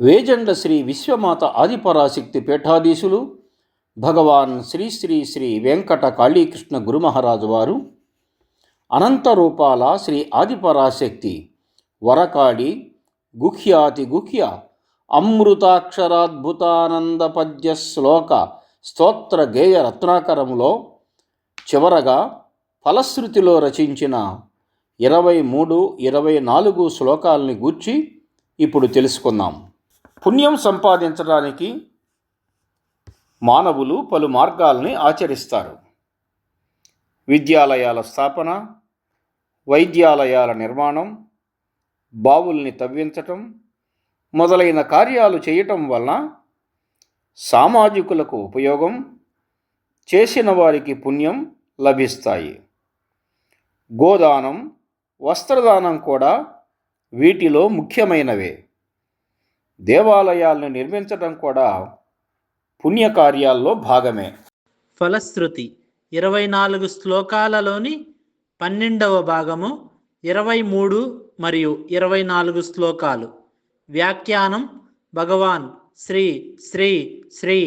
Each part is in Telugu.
వేజండ శ్రీ విశ్వమాత ఆదిపరాశక్తి పీఠాధీశులు భగవాన్ శ్రీ శ్రీ శ్రీ వెంకట కాళీకృష్ణ గురుమహారాజు వారు అనంత రూపాల శ్రీ ఆదిపరాశక్తి వరకాళి గుహ్యాతి గుహ్య అమృతాక్షరాద్భుతానంద పద్య శ్లోక స్తోత్ర గేయ రత్నాకరములో చివరగా ఫలశ్రుతిలో రచించిన ఇరవై మూడు ఇరవై నాలుగు శ్లోకాలని గూర్చి ఇప్పుడు తెలుసుకుందాం. పుణ్యం సంపాదించడానికి మానవులు పలు మార్గాల్ని ఆచరిస్తారు. విద్యాలయాల స్థాపన వైద్యాలయాల నిర్మాణం బావుల్ని తవ్వించటం మొదలైన కార్యాలు చేయటం వలన సామాజికులకు ఉపయోగం చేసిన వారికి పుణ్యం లభిస్తాయి. గోదానం వస్త్రదానం కూడా వీటిలో ముఖ్యమైనవే. దేవాలయాలను నిర్మించడం కూడా పుణ్యకార్యాల్లో భాగమే. ఫలశ్రుతి ఇరవై నాలుగు శ్లోకాలలోని పన్నెండవ భాగము ఇరవై మూడు మరియు ఇరవై నాలుగు శ్లోకాలు. వ్యాఖ్యానం భగవాన్ శ్రీ శ్రీ శ్రీ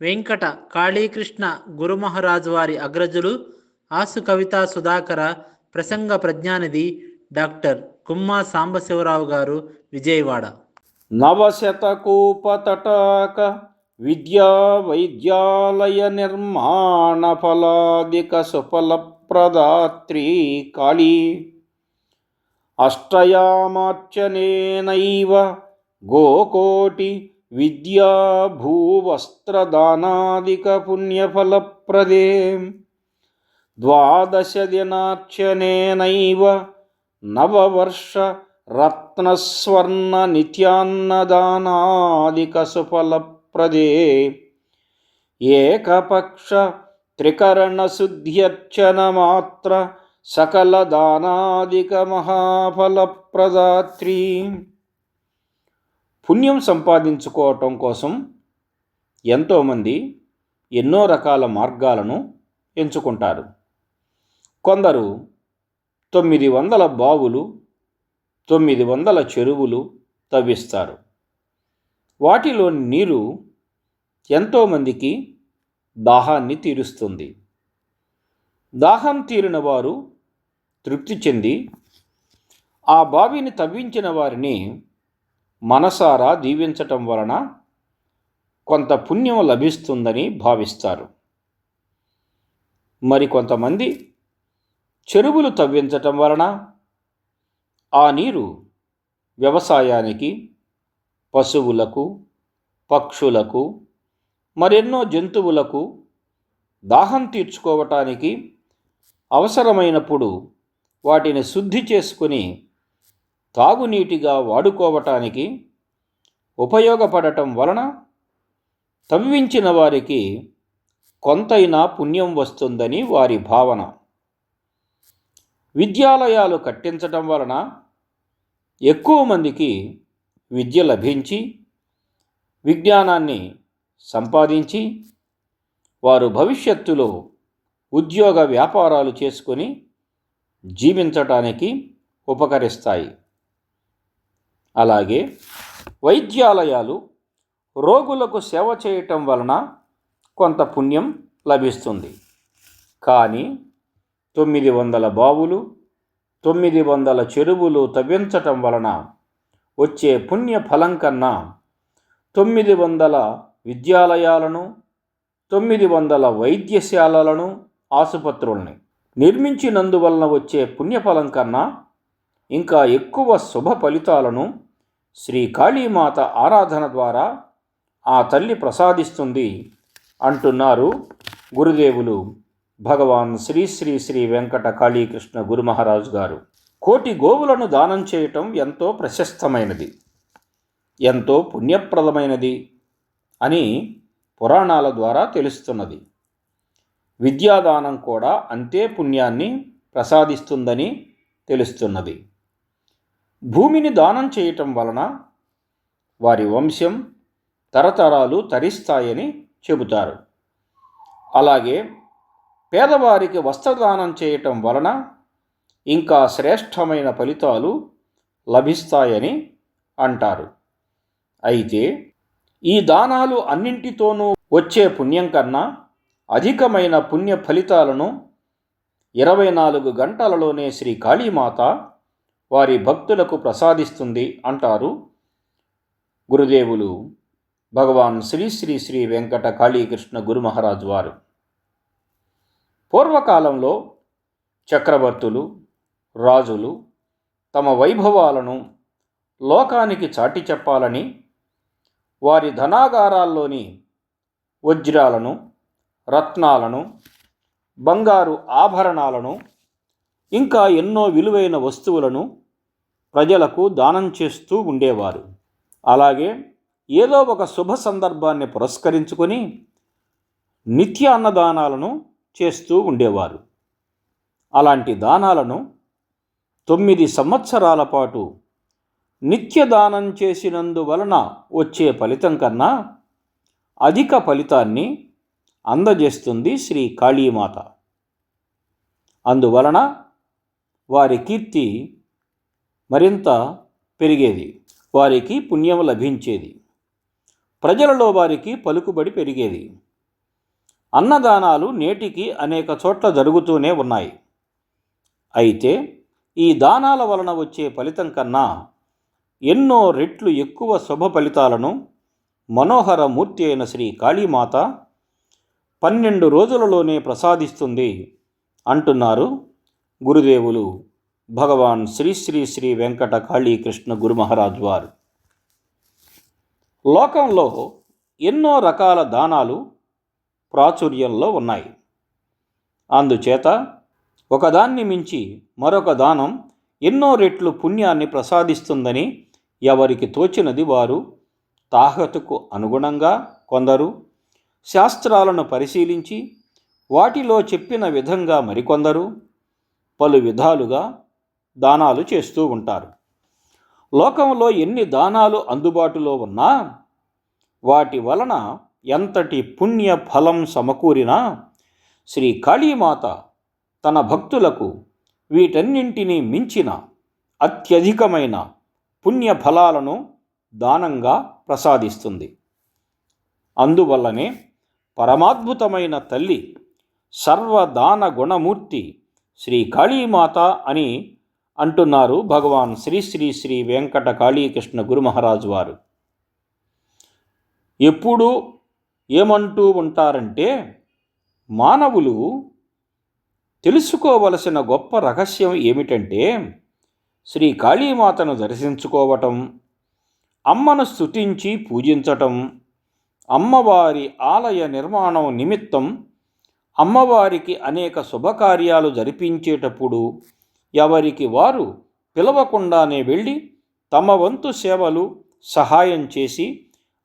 వెంకట కాళీకృష్ణ గురుమహారాజు వారి అగ్రజులు ఆసు కవితా సుధాకర ప్రసంగ ప్రజ్ఞానిధి డాక్టర్ కుమ్మా సాంబశివరావు గారు విజయవాడ. నవశతకూపతటాక విద్యా వైద్యాలయ నిర్మాణ ఫలాదిక సుఫలప్రదాత్రీ కాళీ. అష్టయామార్చనేనైవ గోకోటి విద్యా భూవస్త్రదానాదిక పుణ్యఫలప్రదే. ద్వాదశ ద్వాదశదినార్చనేనైవ నవవర్ష రత్నస్వర్ణ నిత్యాన్నదానాదిక సుఫలప్రదే ఏకపక్ష త్రికరణశుద్ధ్యర్చన మాత్ర సకల దానాదిక మహాఫలప్రదాత్రి పుణ్యం సంపాదించుకోవటం కోసం ఎంతోమంది ఎన్నో రకాల మార్గాలను ఎంచుకుంటారు. కొందరు తొమ్మిది వందల బావులు తొమ్మిది వందల చెరువులు తవ్విస్తారు. వాటిలోని నీరు ఎంతోమందికి దాహాన్ని తీరుస్తుంది. దాహం తీరిన వారు తృప్తి చెంది ఆ బావిని తవ్వించిన వారిని మనసారా దీవించటం వలన కొంత పుణ్యం లభిస్తుందని భావిస్తారు. మరికొంతమంది చెరువులు తవ్వించటం వలన ఆ నీరు వ్యవసాయానికి పశువులకు పక్షులకు మరెన్నో జంతువులకు దాహం తీర్చుకోవటానికి అవసరమైనప్పుడు వాటిని శుద్ధి చేసుకుని తాగునీటిగా వాడుకోవటానికి ఉపయోగపడటం వలన తవ్వించిన వారికి కొంతైనా పుణ్యం వస్తుందని వారి భావన. విద్యాలయాలు కట్టించటం వలన ఎక్కువ మందికి విద్య లభించి విజ్ఞానాన్ని సంపాదించి వారు భవిష్యత్తులో ఉద్యోగ వ్యాపారాలు చేసుకొని జీవించటానికి ఉపకరిస్తాయి. అలాగే వైద్యాలయాలు రోగులకు సేవ చేయటం వలన కొంత పుణ్యం లభిస్తుంది. కానీ తొమ్మిది వందల బావులు తొమ్మిది వందల చెరువులు తవ్వించటం వలన వచ్చే పుణ్య ఫలం కన్నా తొమ్మిది వందల విద్యాలయాలను తొమ్మిది వందల వైద్యశాలలను ఆసుపత్రుల్ని నిర్మించినందువలన వచ్చే పుణ్యఫలం కన్నా ఇంకా ఎక్కువ శుభ ఫలితాలను శ్రీ కాళీమాత ఆరాధన ద్వారా ఆ తల్లి ప్రసాదిస్తుంది అంటున్నారు గురుదేవులు. భగవాన్ శ్రీ శ్రీ శ్రీ వెంకట కాళీకృష్ణ గురు మహారాజు గారు కోటి గోవులను దానం చేయటం ఎంతో ప్రశస్తమైనది ఎంతో పుణ్యప్రదమైనది అని పురాణాల ద్వారా తెలుస్తున్నది. విద్యాదానం కూడా అంతే పుణ్యాన్ని ప్రసాదిస్తుందని తెలుస్తున్నది. భూమిని దానం చేయటం వలన వారి వంశం తరతరాలు తరిస్తాయని చెబుతారు. అలాగే పేదవారికి వస్త్రదానం చేయటం వలన ఇంకా శ్రేష్టమైన ఫలితాలు లభిస్తాయని అంటారు. అయితే ఈ దానాలు అన్నింటితోనూ వచ్చే పుణ్యం కన్నా అధికమైన పుణ్య ఫలితాలను ఇరవై నాలుగు గంటలలోనే శ్రీ కాళీమాత వారి భక్తులకు ప్రసాదిస్తుంది అంటారు గురుదేవులు భగవాన్ శ్రీ శ్రీ శ్రీ వెంకట కాళీకృష్ణ గురు మహారాజు వారు. పూర్వకాలంలో చక్రవర్తులు రాజులు తమ వైభవాలను లోకానికి చాటి చెప్పాలని వారి ధనాగారాల్లోని వజ్రాలను రత్నాలను బంగారు ఆభరణాలను ఇంకా ఎన్నో విలువైన వస్తువులను ప్రజలకు దానం చేస్తూ ఉండేవారు. అలాగే ఏదో ఒక శుభ సందర్భాన్ని పురస్కరించుకొని నిత్య అన్నదానాలను చేస్తూ ఉండేవారు. అలాంటి దానాలను తొమ్మిది సంవత్సరాల పాటు నిత్య దానం చేసినందువలన వచ్చే ఫలితం కన్నా అధిక ఫలితాన్ని అందజేస్తుంది శ్రీ కాళీమాత. అందువలన వారి కీర్తి మరింత పెరిగేది వారికి పుణ్యం లభించేది. ప్రజలలో వారికి పలుకుబడి పెరిగేది. అన్నదానాలు నేటికి అనేక చోట్ల జరుగుతూనే ఉన్నాయి. అయితే ఈ దానాల వలన వచ్చే ఫలితం కన్నా ఎన్నో రెట్లు ఎక్కువ శుభ ఫలితాలను మనోహర మూర్తి అయిన శ్రీ కాళీమాత పన్నెండు రోజులలోనే ప్రసాదిస్తుంది అంటున్నారు గురుదేవులు భగవాన్ శ్రీ శ్రీ శ్రీ వెంకట కాళీకృష్ణ గురు మహారాజ్ వారు. లోకంలో ఎన్నో రకాల దానాలు ప్రాచుర్యంలో ఉన్నాయి. అందుచేత ఒకదాన్ని మించి మరొక దానం ఎన్నో రెట్లు పుణ్యాన్ని ప్రసాదిస్తుందని ఎవరికి తోచినది వారు తాహతుకు అనుగుణంగా కొందరు శాస్త్రాలను పరిశీలించి వాటిలో చెప్పిన విధంగా మరికొందరు పలు విధాలుగా దానాలు చేస్తూ ఉంటారు. లోకంలో ఎన్ని దానాలు అందుబాటులో ఉన్నా వాటి వలన ఎంతటి పుణ్య ఫలం సమకూరినా శ్రీ కాళీమాత తన భక్తులకు వీటన్నింటినీ మించిన అత్యధికమైన పుణ్య ఫలాలను దానంగా ప్రసాదిస్తుంది. అందువల్లనే పరమాద్భుతమైన తల్లి సర్వదాన గుణమూర్తి శ్రీ కాళీమాత అని అంటున్నారు భగవాన్ శ్రీ శ్రీ శ్రీ వెంకట కాళీకృష్ణ గురు మహారాజు వారు. ఎప్పుడూ ఏమంటూ ఉంటారంటే మానవులు తెలుసుకోవలసిన గొప్ప రహస్యం ఏమిటంటే శ్రీ కాళీమాతను దర్శించుకోవటం అమ్మను స్తుతించి పూజించటం అమ్మవారి ఆలయ నిర్మాణం నిమిత్తం అమ్మవారికి అనేక శుభకార్యాలు జరిపించేటప్పుడు ఎవరికి వారు పిలవకుండానే వెళ్ళి తమ వంతు సేవలు సహాయం చేసి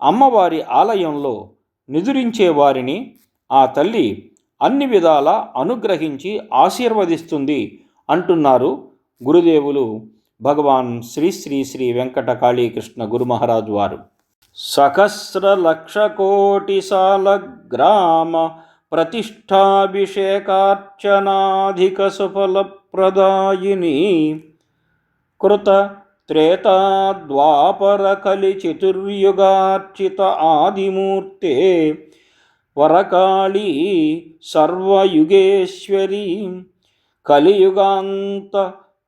అమ్మవారి ఆలయంలో నిదురించే వారిని ఆ తల్లి అన్ని విధాల అనుగ్రహించి ఆశీర్వదిస్తుంది అంటున్నారు గురుదేవులు భగవాన్ శ్రీ శ్రీ శ్రీ వెంకట కాళీకృష్ణ గురు వారు. సహస్ర లక్ష కోటి సాల గ్రామ ప్రతిష్టాభిషేకార్చనాధిక సుఫలప్రదాయిని కృత త్రేతాద్వాపర కలి చతుర్యుగార్చిత ఆదిమూర్తే వరకాళీ సర్వయుగేశ్వరీ కలియుగాంత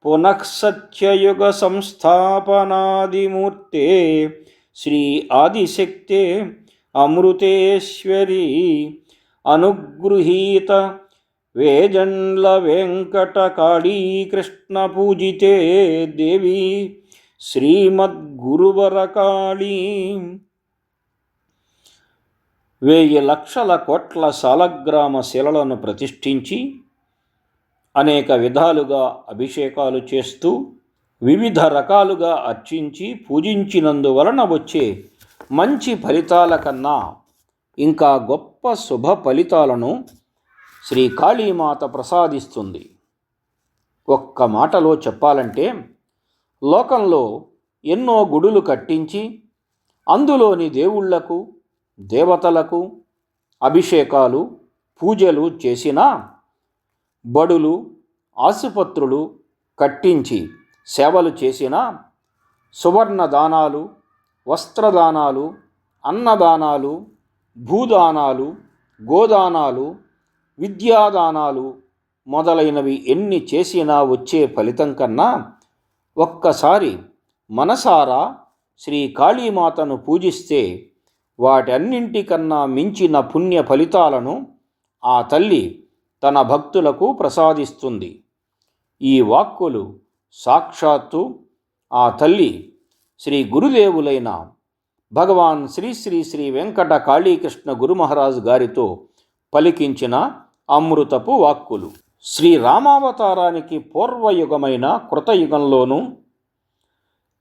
పునఃసత్యయుగ సంస్థాపనాదిమూర్తే శ్రీ ఆదిశక్తే అమృతేశ్వరీ అనుగృహీత వేజండ్ల వెంకట కాళీకృష్ణ పూజితే దేవి శ్రీమద్గురువరకాళీ వెయ్యి లక్షల కోట్ల సాలగ్రామ శిలలను ప్రతిష్ఠించి అనేక విధాలుగా అభిషేకాలు చేస్తూ వివిధ రకాలుగా అర్చించి పూజించినందువలన వచ్చే మంచి ఫలితాల కన్నా ఇంకా గొప్ప శుభ ఫలితాలను శ్రీ కాళీమాత ప్రసాదిస్తుంది. ఒక్క మాటలో చెప్పాలంటే లోకంలో ఎన్నో గుడులు కట్టించి అందులోని దేవుళ్ళకు దేవతలకు అభిషేకాలు పూజలు చేసినా బడులు ఆసుపత్రులు కట్టించి సేవలు చేసిన సువర్ణ దానాలు వస్త్రదానాలు అన్నదానాలు భూదానాలు గోదానాలు విద్యాదానాలు మొదలైనవి ఎన్ని చేసినా వచ్చే ఫలితం కన్నా ఒక్కసారి మనసారా శ్రీ కాళీమాతను పూజిస్తే వాటన్నింటికన్నా మించిన పుణ్య ఫలితాలను ఆ తల్లి తన భక్తులకు ప్రసాదిస్తుంది. ఈ వాక్కులు సాక్షాత్తు ఆ తల్లి శ్రీ గురుదేవులైన భగవాన్ శ్రీ శ్రీ శ్రీ వెంకట కాళీకృష్ణ గురు మహారాజు గారితో పలికించిన అమృతపు వాక్కులు. శ్రీ రామావతారానికి పూర్వయుగమైన కృతయుగంలోనూ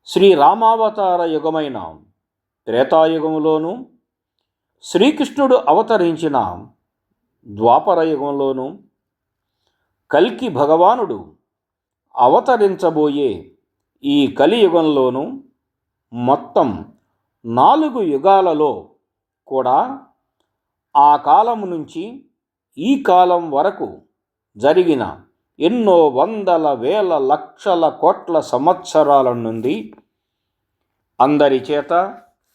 శ్రీ రామావతార యుగమైన త్రేతాయుగంలోనూ శ్రీకృష్ణుడు అవతరించిన ద్వాపర యుగంలోనూ కల్కి భగవానుడు అవతరించబోయే ఈ కలియుగంలోనూ మొత్తం నాలుగు యుగాలలో కూడా ఆ కాలం నుంచి ఈ కాలం వరకు జరిగిన ఎన్నో వందల వేల లక్షల కోట్ల సంవత్సరాల నుండి అందరి చేత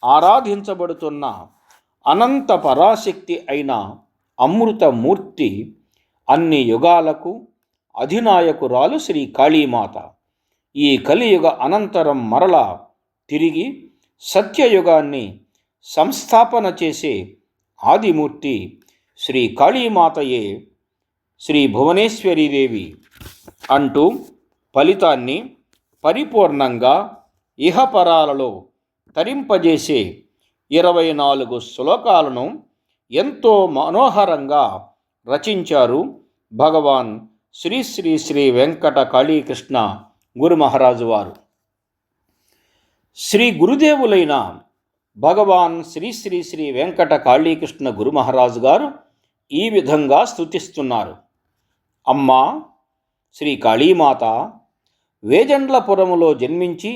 ఆరాధించబడుతున్న అనంత పరాశక్తి అయిన అమృతమూర్తి అన్ని యుగాలకు అధినాయకురాలు శ్రీ కాళీమాత. ఈ కలియుగ అనంతరం మరల తిరిగి సత్యయుగాన్ని సంస్థాపన చేసే ఆదిమూర్తి శ్రీ కాళీమాతయే శ్రీ భువనేశ్వరీదేవి అంటూ ఫలితాన్ని పరిపూర్ణంగా ఇహపరాలలో తరింపజేసే ఇరవై నాలుగు శ్లోకాలను ఎంతో మనోహరంగా రచించారు భగవాన్ శ్రీ శ్రీ శ్రీ వెంకట కాళీకృష్ణ గురు మహారాజు వారు. శ్రీ గురుదేవులైన భగవాన్ శ్రీ శ్రీ శ్రీ వెంకట కాళీకృష్ణ గురు మహారాజు గారు ఈ విధంగా స్తుతిస్తున్నారు. అమ్మా శ్రీ కాళీమాత వేజండ్లపురములో జన్మించి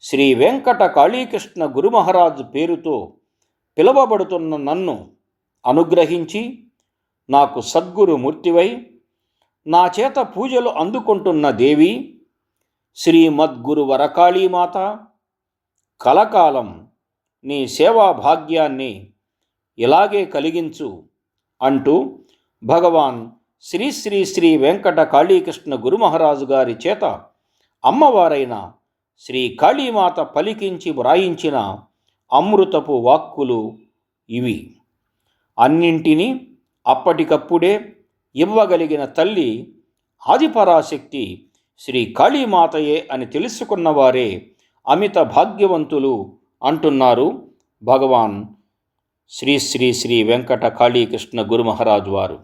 శ్రీ వెంకట కాళీకృష్ణ గురుమహారాజు పేరుతో పిలువబడుతున్న నన్ను అనుగ్రహించి నాకు సద్గురు మూర్తివై నా చేత పూజలు అందుకుంటున్న దేవి శ్రీమద్గురు వరకాళీమాత కలకాలం నీ సేవా భాగ్యాన్ని ఇలాగే కలిగించు. అంటూ భగవాన్ శ్రీ శ్రీ శ్రీ వెంకట కాళీకృష్ణ గురుమహారాజు గారి చేత అమ్మవారైన శ్రీ కాళీమాత పలికించి వ్రాయించిన అమృతపు వాక్కులు ఇవి. అన్నింటినీ అప్పటికప్పుడే ఇవ్వగలిగిన తల్లి ఆదిపరాశక్తి శ్రీ కాళీమాతయే అని తెలుసుకున్నవారే అమిత భాగ్యవంతులు అంటున్నారు భగవాన్ శ్రీ శ్రీ శ్రీ వెంకట కాళీకృష్ణ గురు మహారాజు వారు.